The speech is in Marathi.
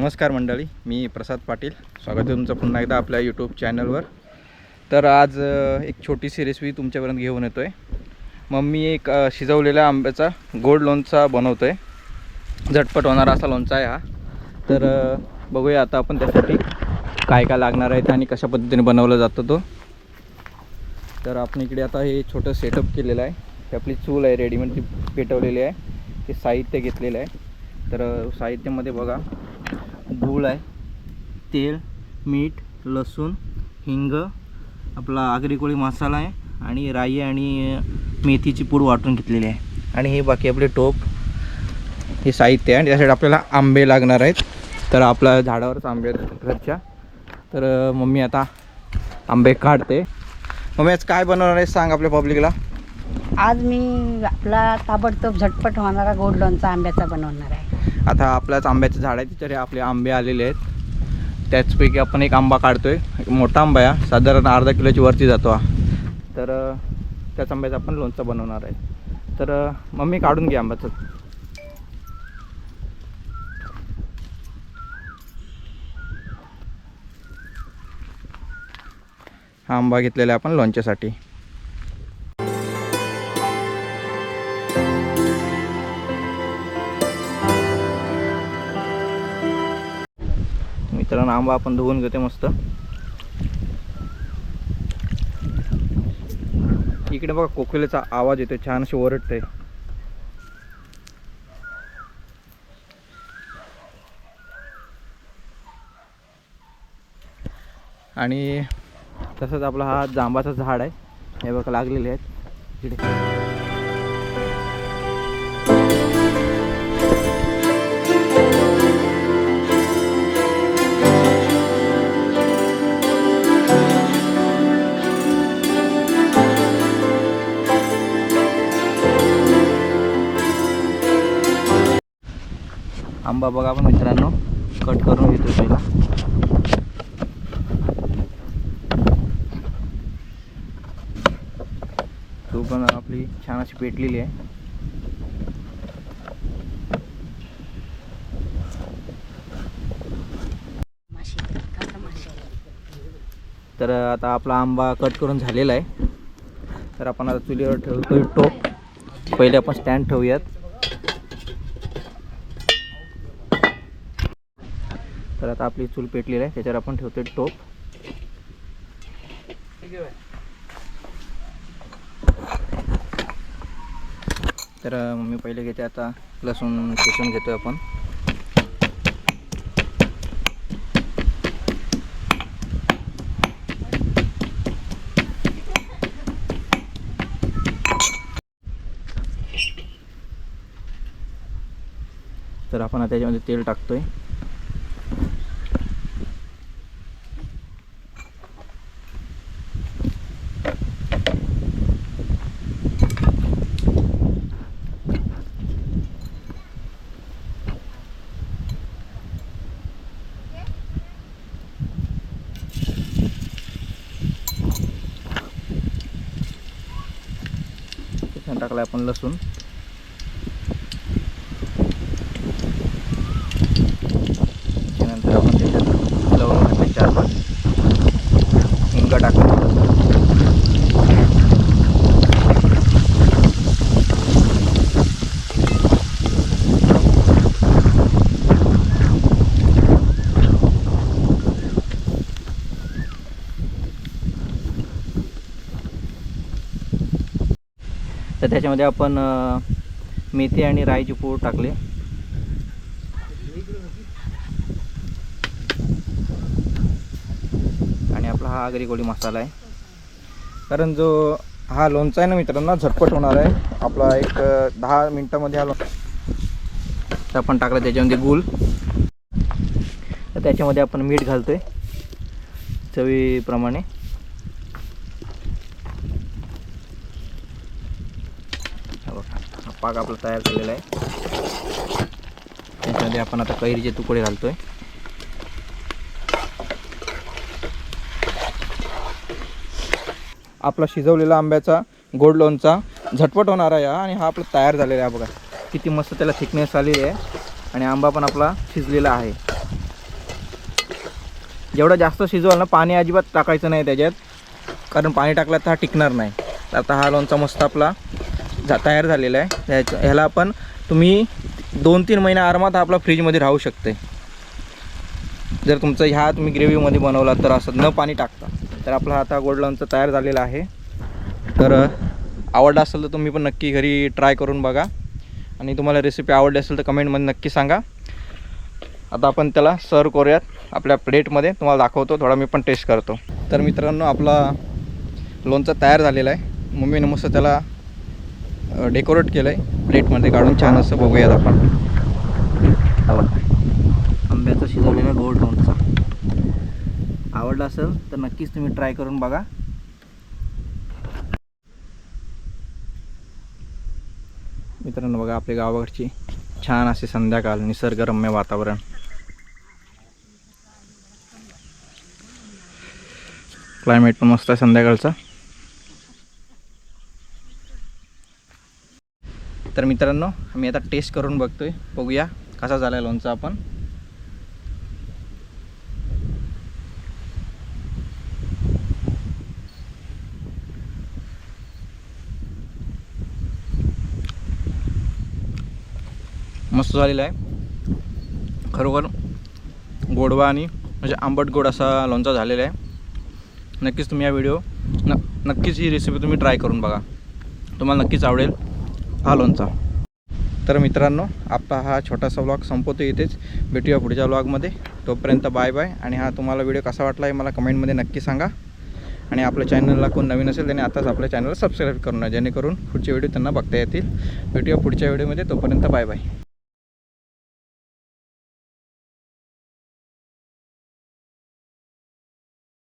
नमस्कार मंडळी मी प्रसाद पाटील. स्वागत आहे तुमचं पुन्हा एकदा आपल्या यूट्यूब चॅनलवर तर आज एक छोटीशी रेसिपी तुमच्यापर्यंत घेऊन येतो आहे मग मी एक शिजवलेल्या आंब्याचा गोड लोणचा बनवतो आहे झटपट होणारा असा लोणचा आहे हा. तर बघूया आता आपण त्यासाठी काय काय लागणार आहे आणि कशा पद्धतीने बनवलं जातो तो. तर आपण इकडे आता हे छोटं सेटअप केलेलं आहे. ते आपली चूल आहे रेडीमेड ती पेटवलेली आहे. ते साहित्य घेतलेलं आहे. तर साहित्यामध्ये बघा. गूळ आहे. तेल मीठ लसूण हिंग आपला आगरी कोळी मसाला आहे आणि राई आणि मेथीची पूड वाटून घेतलेली आहे. आणि हे बाकी आपले टोप हे साहित्य आहे आणि त्यासाठी आपल्याला आंबे लागणार आहेत. तर आपल्या झाडावरच आंबे घरच्या. तर मम्मी आता आंबे काढते. मम्मी आज काय बनवणार आहे सांग आपल्या पब्लिकला. आज मी आपला ताबडतोब झटपट होणारा गोड लोणचा आंब्याचा बनवणार आहे. आता आपल्याच आंब्याचं झाड आहे तिथे आपले आंबे आलेले आहेत. त्याचपैकी आपण एक आंबा काढतोय. एक मोठा आंबा आहे साधारण अर्धा किलोची वरती जातो हा. तर त्याच आंब्याचं आपण लोणचं बनवणार आहे. तर मम्मी काढून घे आंब्याचं. हा आंबा घेतलेला आहे आपण लोणच्यासाठी. आंबा आपण धुवून घेते मस्त. इकडे बघा कोकिलेचा आवाज येतो छान अशी ओरडते आणि तसंच आपला हा जांबाचं झाड आहे. हे बघा लागलेले आहेत. इकडे. आंबा बघा आपण मित्रांनो कट करून घेतो पहिला तो पण आपली छान अशी पेटलेली आहे. तर आता आपला आंबा कट करून झालेला आहे. तर आपण आता चुलीवर ठेवतो टोप. पहिले आपण स्टँड ठेवूयात. तर आता आपली चूल पेटलेली आहे. त्याच्यावर आपण ठेवतोय टोप. तर मम्मी पहिले घेते आता लसूण किसून घेतोय आपण. तर आपण आता त्याच्यामध्ये तेल टाकतोय. त्याच्यात आपण लसूण त्यानंतर आपण त्याच्यात लवंग घातले चार पाच हिंग टाकलं तर त्याच्यामध्ये आपण मेथी आणि राईची पूड टाकले. आणि आपला हा आगरी कोळी मसाला आहे. कारण जो हा लोणचा आहे ना मित्रांनो झटपट होणार आहे. आपला एक दहा मिनटामध्ये हा लोण तर आपण टाकलं त्याच्यामध्ये गूळ. तर त्याच्यामध्ये आपण मीठ घालतोय चवीप्रमाणे हा बघा हा पाक आपला तयार झालेला आहे. त्याच्यामध्ये आपण आता कैरीचे तुकडे घालतोय. आपला शिजवलेला आंब्याचा गोड लोणचा झटपट होणार आहे आणि हा आपला तयार झालेला आहे बघा. किती मस्त त्याला थिकनेस आलेली आहे आणि आंबा पण आपला शिजलेला आहे. जेवढं जास्त शिजवाल ना पाणी अजिबात टाकायचं नाही त्याच्यात. कारण पाणी टाकलं तर हा टिकणार नाही. तर आता हा लोणचा मस्त आपला जा तयार झालेला आहे. त्याच्या ह्याला आपण तुम्ही दोन तीन महिने आरामात हा आपला फ्रीजमध्ये राहू शकते. जर तुमचं ह्या तुम्ही ग्रेव्हीमध्ये बनवला तर असं न पाणी टाकता. तर आपला आता गोड लोणचं तयार झालेलं आहे. तर आवडला असेल तर तुम्ही पण नक्की घरी ट्राय करून बघा. आणि तुम्हाला रेसिपी आवडली असेल तर कमेंटमध्ये नक्की सांगा. आता आपण त्याला सर्व करूयात. आपल्या प्लेटमध्ये तुम्हाला दाखवतो. थोडा मी पण टेस्ट करतो. तर मित्रांनो आपला लोणचं तयार झालेलं आहे. मम्मीनं मस्त त्याला डेकोरेट केलं आहे प्लेटमध्ये काढून छान असं बघूयात आपण. आंब्याचा शिजवलेला गोड लोणचा आवडला असेल तर नक्कीच तुम्ही ट्राय करून बघा. मित्रांनो बघा आपल्या गावाकडची छान असे संध्याकाळ निसर्गरम्य वातावरण. क्लायमेट पण मस्त आहे संध्याकाळचा. तर मित्रांनो मी आता टेस्ट करून बघतोय. बघूया कसा झाला आहे लोणचा आपण. मस्त झालेला आहे. खरोखर गोडवा आणि म्हणजे आंबट गोड असा लोणचा झालेला आहे. नक्कीच तुम्ही या व्हिडिओ न नक्कीच ही रेसिपी तुम्ही ट्राय करून बघा. तुम्हाला नक्कीच आवडेल. हा लोणचा तर मित्रांनो आपला हा छोटासा व्लॉग संपवतो इथेच. भेटूया पुढच्या व्लॉगमध्ये तोपर्यंत बाय बाय आणि हा तुम्हाला व्हिडिओ कसा वाटला हे मला कमेंटमध्ये नक्की सांगा. आणि आपल्या चॅनलला कोण नवीन असेल त्याने आताच आपल्या चॅनलला सबस्क्राईब करून जेणेकरून पुढचे व्हिडिओ त्यांना बघता येतील. भेटूया पुढच्या व्हिडिओमध्ये तोपर्यंत बाय बाय